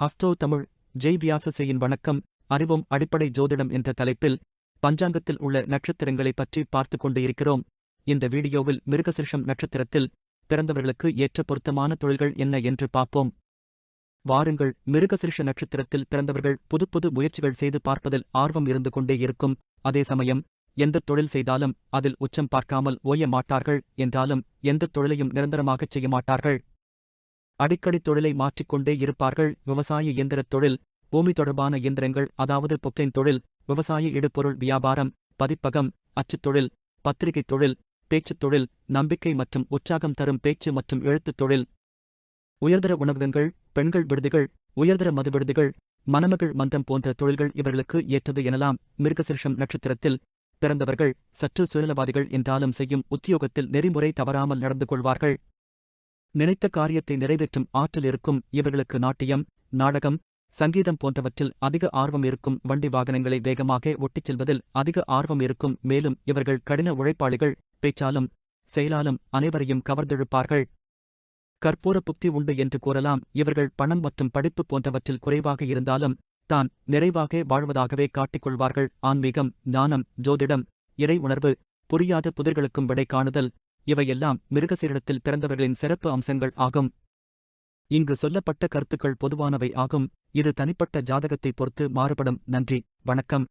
ஹஸ்டோ தமிழ் ஜெய் வியாசசேயின் வணக்கம் அறிவும் அடிப்படை ஜோதிடம் என்ற தலைப்பில் பஞ்சாங்கத்தில் உள்ள நட்சத்திரங்களை பற்றி பார்த்துக் கொண்டு இருக்கிறோம் இந்த வீடியோவில் மிருகசிருஷம் நட்சத்திரத்தில் பிறந்தவர்களுக்கு ஏற்ற பொருத்தமான தொழில்கள் என்ன என்று பார்ப்போம். வாருங்கள் மிருகசிருஷ நட்சத்திரத்தில் பிறந்தவர்கள் புதுப்புது முயற்சிகள் செய்து பார்ப்பதில் ஆர்வம் இருந்து கொண்டே இருக்கும். அதே சமயம் எந்த தொழில் செய்தாலும் அதில் உச்சம் பார்க்காமல் ஓய மாட்டார்கள் என்றாலும் எந்த தொழிலையும் நிரந்தரமாகச் செய்ய மாட்டார்கள். அடிக்கடி தொழிலை மாற்றிக்கொண்டே இருப்பார்கள். விவசாய இயந்திரத் தொழில் பூமி தொடர்பான இயந்திரங்கள் அதாவது பொப்ளைன் தொழில் விவசாய இடுபொருள் வியாபாரம் பதிப்பகம் அச்சுத் தொழில் பத்திரிகை தொழில் பேச்சுத் தொழில் நம்பிக்கை மற்றும் உற்சாகம் தரும் பேச்சு மற்றும் எழுத்துத் தொழில். உயர்தர உணவகங்கள் பெண்கள் விடுதிகள் உயர்தர மது விடுதிகள் மணமகள் மந்தம் போன்ற தொழில்கள் இவர்களுக்கு ஏற்றது எனலாம். மிருகசிருஷம் நட்சத்திரத்தில் பிறந்தவர்கள் சற்று சுயநலவாதிகள் என்றாலும் செய்யும் உத்தியோகத்தில் நெறிமுறை தவறாமல் நடந்து கொள்வார்கள். நினைத்த காரியத்தை நிறைவேற்றும் ஆற்றல் இருக்கும் இவர்களுக்கு நாட்டியம் நாடகம் சங்கீதம் போன்றவற்றில் அதிக ஆர்வம் இருக்கும் வண்டி வாகனங்களை வேகமாக ஒட்டிச் செல்வதில் அதிக ஆர்வம் இருக்கும். மேலும் இவர்கள் கடின உழைப்பாளிகள் பேச்சாலும் செயலாலும் அனைவரையும் கவர்ந்தெழுப்பார்கள். கற்பூர புக்தி உண்டு என்று கூறலாம். இவர்கள் பணம் மற்றும் படிப்பு போன்றவற்றில் குறைவாக இருந்தாலும் தான் நிறைவாக வாழ்வதாகவே காட்டிக்கொள்வார்கள். ஆன்மீகம் ஞானம் ஜோதிடம் இறை உணர்வு புரியாத புதிர்களுக்கும் விடை காணுதல் இவையெல்லாம் மிருகசீரிடத்தில் பிறந்தவர்களின் சிறப்பு அம்சங்கள் ஆகும். இங்கு சொல்லப்பட்ட கருத்துக்கள் பொதுவானவை ஆகும். இது தனிப்பட்ட ஜாதகத்தை பொறுத்து மாறுபடும். நன்றி. வணக்கம்.